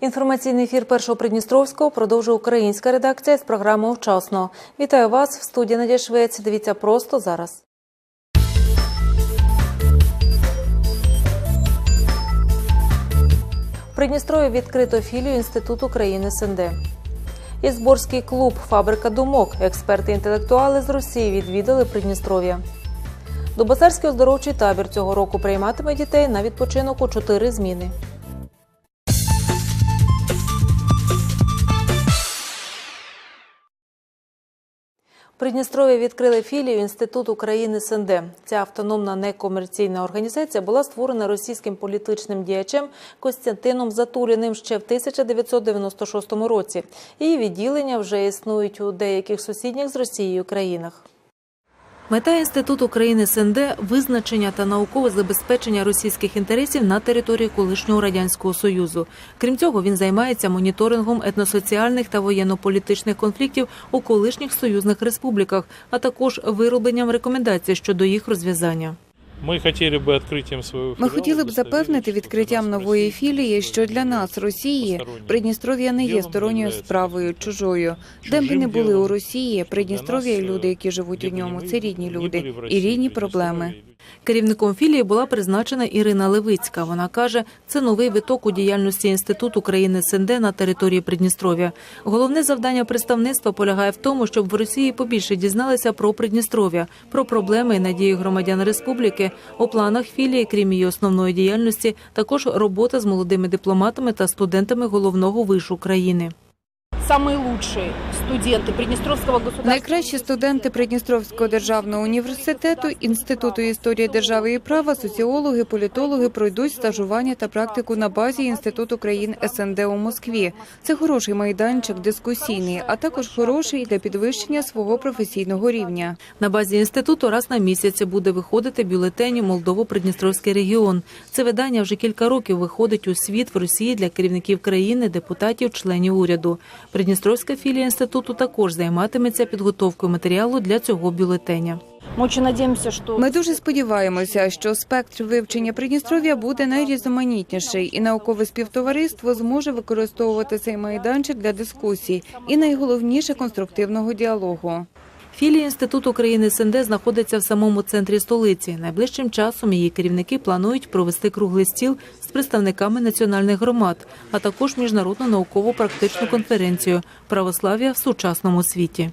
Інформаційний ефір першого Придністровського продовжує українська редакція з програми «Вчасно». Вітаю вас в студії Надія Швець. Дивіться просто зараз. В Придністрові відкрито філію Інституту країни СНД. Ізборський клуб Фабрика думок. Експерти-інтелектуали з Росії відвідали Придністров'я. Дубасарський оздоровчий табір цього року прийматиме дітей на відпочинок у чотири зміни. Придністрові відкрили філію Інституту України СНД. Ця автономна некомерційна організація була створена російським політичним діячем Костянтином Затуліним ще в 1996 році. Її відділення вже існують у деяких сусідніх з Росією країнах. Мета інституту країни СНД визначення та наукове забезпечення російських інтересів на території колишнього радянського союзу. Крім цього, він займається моніторингом етносоціальних та воєнно-політичних конфліктів у колишніх союзних республіках, а також виробленням рекомендацій щодо їх розв'язання. Ми хотіли б відкриттям свою Ми хотіли б запевнити відкриттям нової філії, що для нас, Росії, Придністров'я не є сторонньою справою чужою. Де б не були у Росії, Придністров'я і люди, які живуть у ньому, це рідні люди і рідні проблеми. Керівником філії була призначена Ірина Левицька. Вона каже, це новий виток у діяльності інституту країни СНД на території Придністров'я. Головне завдання представництва полягає в тому, щоб в Росії побільше дізналися про Придністров'я, про проблеми і надії громадян республіки. У планах філії, крім її основної діяльності, також робота з молодими дипломатами та студентами головного вишу країни. Самые лучшие студенты Приднестровского государства. Найкращі студенти Придністровського державного університету, інституту історії держави і права, соціологи, політологи пройдуть стажування та практику на базі інституту країн СНД у Москві. Це хороший майданчик дискусійний, а також хороший для підвищення свого професійного рівня. На базі інституту раз на місяць буде виходити бюлетені Молдово-Придністровський регіон. Це видання вже кілька років виходить у світ в Росії для керівників країни, депутатів, членів уряду. Придністровська філія інституту також займатиметься підготовкою матеріалу для цього бюлетеня. Ми дуже сподіваємося, що спектр вивчення Придністров'я буде найрізноманітніший, і наукове співтовариство зможе використовувати цей майданчик для дискусій і найголовніше конструктивного діалогу. Філія інституту країни СНД знаходиться в самому центрі столиці. Найближчим часом її керівники планують провести круглий стіл представниками національних громад, а також міжнародну наукову практичну конференцію Православ'я в сучасному світі.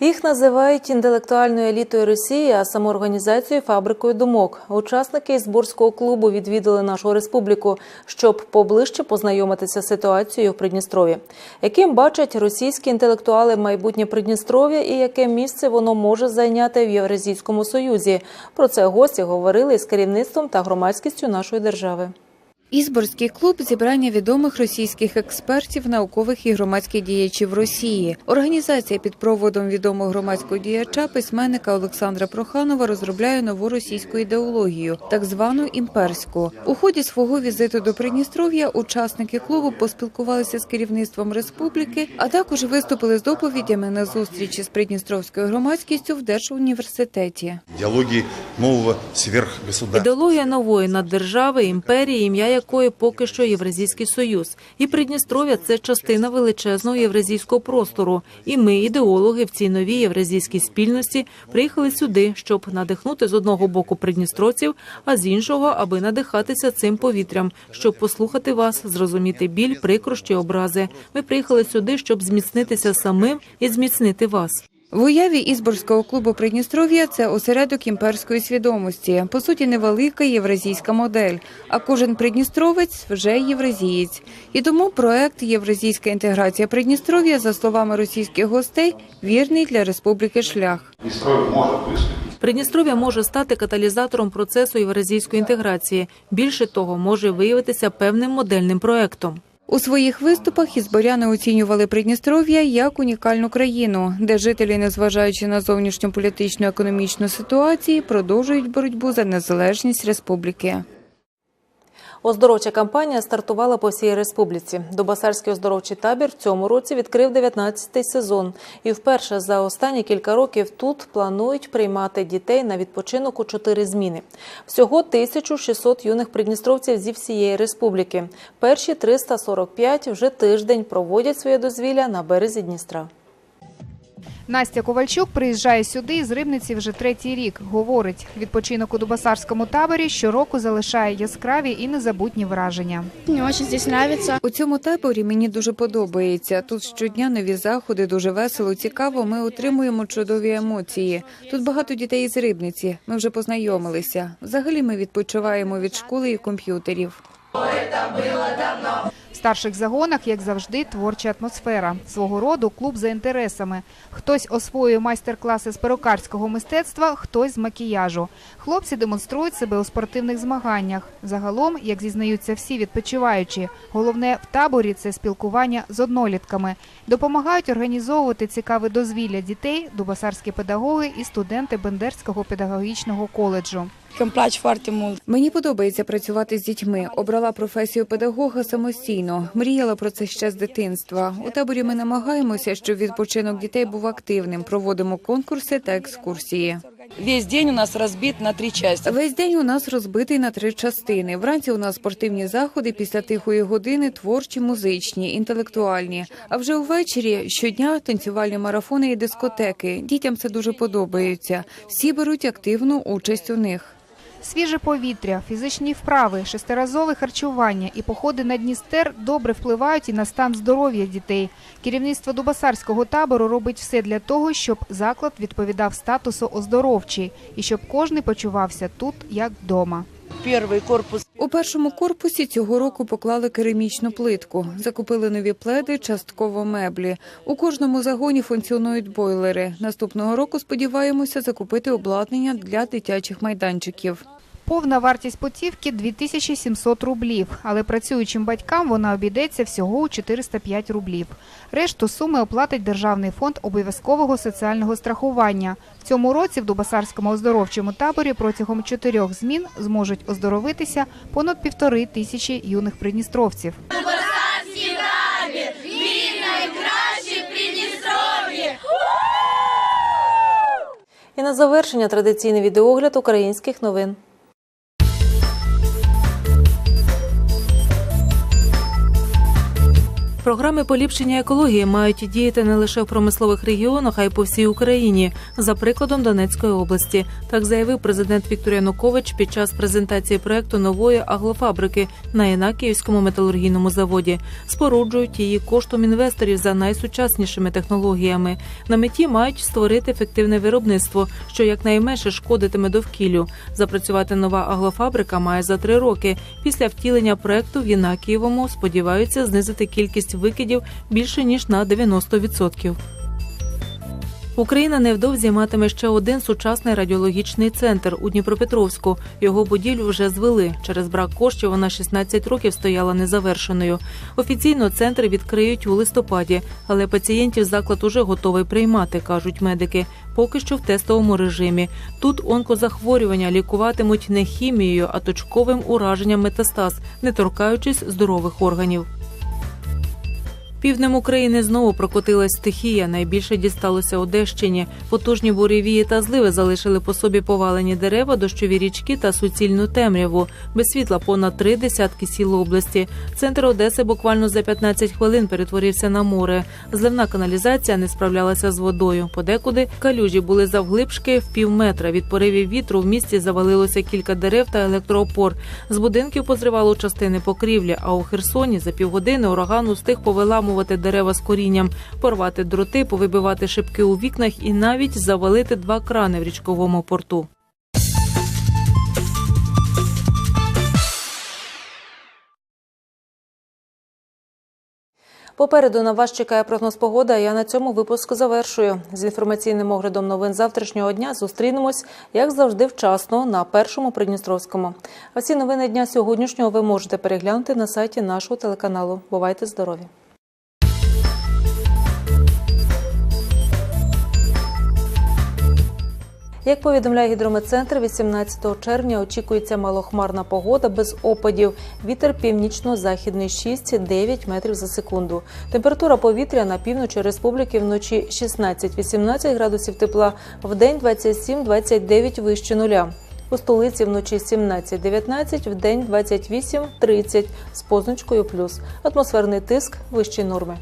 Їх називають інтелектуальною елітою Росії, а самоорганізацією фабрикою думок. Учасники Ізборського клубу відвідали нашу республіку, щоб поближче познайомитися з ситуацією в Придністрові. Яким бачать російські інтелектуали майбутнє Придністров'я і яке місце воно може зайняти в Євразійському союзі? Про це гості говорили з керівництвом та громадськістю нашої держави. Ізборський клуб зібрання відомих російських експертів, наукових і громадських діячів Росії. Організація під проводом відомого громадського діяча, письменника Олександра Проханова розробляє нову російську ідеологію, так звану імперську. У ході свого візиту до Придністров'я учасники клубу поспілкувалися з керівництвом республіки, а також виступили з доповідями на зустрічі з придністровською громадськістю в Держуніверситеті. Ідеологія нової наддержави, імперії, ім'я якої поки що Євразійський Союз. І Придністров'я – це частина величезного євразійського простору. І ми, ідеологи в цій новій євразійській спільності, приїхали сюди, щоб надихнути з одного боку придністровців, а з іншого, аби надихатися цим повітрям, щоб послухати вас, зрозуміти біль, прикрощі, образи. Ми приїхали сюди, щоб зміцнитися самим і зміцнити вас. В уяві Ізборського клубу Придністров'я це осередок імперської свідомості, по суті, невелика євразійська модель. А кожен придністровець вже євразієць. І тому проект Євразійська інтеграція Придністров'я, за словами російських гостей, вірний для республіки шлях. Придністров'я може стати каталізатором процесу євразійської інтеграції. Більше того, може виявитися певним модельним проектом. У своїх виступах ізборяни оцінювали Придністров'я як унікальну країну, де жителі, незважаючи на зовнішню політичну економічну ситуацію, продовжують боротьбу за незалежність республіки. Оздоровча кампанія стартувала по всій республіці. Дубасарський оздоровчий табір в цьому році відкрив 19-й сезон. І вперше за останні кілька років тут планують приймати дітей на відпочинок у чотири зміни. Всього 1600 юних придністровців зі всієї республіки. Перші 345 вже тиждень проводять своє дозвілля на березі Дністра. Настя Ковальчук приїжджає сюди із Рибниці вже третій рік. Говорить, відпочинок у Дубасарському таборі щороку залишає яскраві і незабутні враження. Мне очень здесь нравится. У цьому таборі мені дуже подобається. Тут щодня нові заходи, дуже весело, цікаво. Ми отримуємо чудові емоції. Тут багато дітей із рибниці. Ми вже познайомилися. Взагалі ми відпочиваємо від школи і комп'ютерів. В старших загонах, як завжди, творча атмосфера. Свого роду клуб за інтересами. Хтось освоює майстер-класи з перукарського мистецтва, хтось з макіяжу. Хлопці демонструють себе у спортивних змаганнях. Загалом, як зізнаються всі відпочиваючі, головне в таборі це спілкування з однолітками. Допомагають організовувати цікаве дозвілля дітей, дубасарські педагоги і студенти Бендерського педагогічного коледжу. Îmi place foarte mult. Мені подобається працювати з дітьми. Обрала професію педагога самостійно. Мріяла про це ще з дитинства. У таборі ми намагаємося, щоб відпочинок дітей був активним. Проводимо конкурси та екскурсії. Весь день у нас разбит на три части. Весь день у нас розбитий на три частини. Вранці у нас спортивні заходи, після тихої години творчі, музичні, інтелектуальні. А вже увечері щодня танцювальні марафони і дискотеки. Дітям це дуже подобається. Всі беруть активну участь у них. Свіже повітря, фізичні вправи, шестиразове харчування і походи на Дністер добре впливають і на стан здоров'я дітей. Керівництво Дубасарського табору робить все для того, щоб заклад відповідав статусу оздоровчий і щоб кожний почувався тут як вдома. Перший корпус У першому корпусі цього року поклали керамічну плитку, закупили нові пледи, частково меблі. У кожному загоні функціонують бойлери. Наступного року сподіваємося закупити обладнання для дитячих майданчиків. Повна вартість путівки 2700 рублів, але працюючим батькам вона обійдеться всього у 405 рублів. Решту суми оплатить Державний фонд обов'язкового соціального страхування. В цьому році в Дубасарському оздоровчому таборі протягом чотирьох змін зможуть оздоровитися понад півтори тисячі юних придністровців. І на завершення традиційний відеогляд українських новин. Програми поліпшення екології мають діяти не лише в промислових регіонах, а й по всій Україні, за прикладом Донецької області. Так заявив президент Віктор Янукович під час презентації проекту нової аглофабрики на Інакіївському металургійному заводі. Споруджують її коштом інвесторів за найсучаснішими технологіями. На меті мають створити ефективне виробництво, що якнайменше шкодитиме довкіллю. Запрацювати нова аглофабрика має за три роки. Після втілення проекту в Єнакієвому сподіваються знизити кількість викидів більше ніж на 90%. Україна невдовзі матиме ще один сучасний радіологічний центр у Дніпропетровську. Його будівлю вже звели. Через брак коштів вона 16 років стояла незавершеною. Офіційно центр відкриють у листопаді, але пацієнтів заклад уже готовий приймати, кажуть медики. Поки що в тестовому режимі. Тут онкозахворювання лікуватимуть не хімією, а точковим ураженням метастаз, не торкаючись здорових органів. Півднем України знову прокотилась стихія. Найбільше дісталося Одещині. Потужні буревії та зливи залишили по собі повалені дерева, дощові річки та суцільну темряву. Без світла понад три десятки сіл області. Центр Одеси буквально за 15 хвилин перетворився на море. Зливна каналізація не справлялася з водою. Подекуди калюжі були завглибшки в пів метра. Від поривів вітру в місті завалилося кілька дерев та електроопор. З будинків позривало частини покрівлі. А у Херсоні за півгодини ураган устиг повиламувати дерева з корінням, порвати дроти, повибивати шибки у вікнах і навіть завалити два крани в річковому порту. Попереду на вас чекає прогноз погоди. а Я на цьому випуск завершую. З інформаційним оглядом новин завтрашнього дня зустрінемось, як завжди, вчасно на першому Придністровському. А всі новини дня сьогоднішнього ви можете переглянути на сайті нашого телеканалу. Бувайте здорові! Як повідомляє гідрометцентр, 18 червня очікується малохмарна погода без опадів. Вітер північно-західний 6-9 метрів за секунду. Температура повітря на півночі республіки вночі 16-18 градусів тепла, в день 27-29 вище нуля. У столиці вночі 17-19, в день 28-30 з позначкою плюс. Атмосферний тиск вищі норми.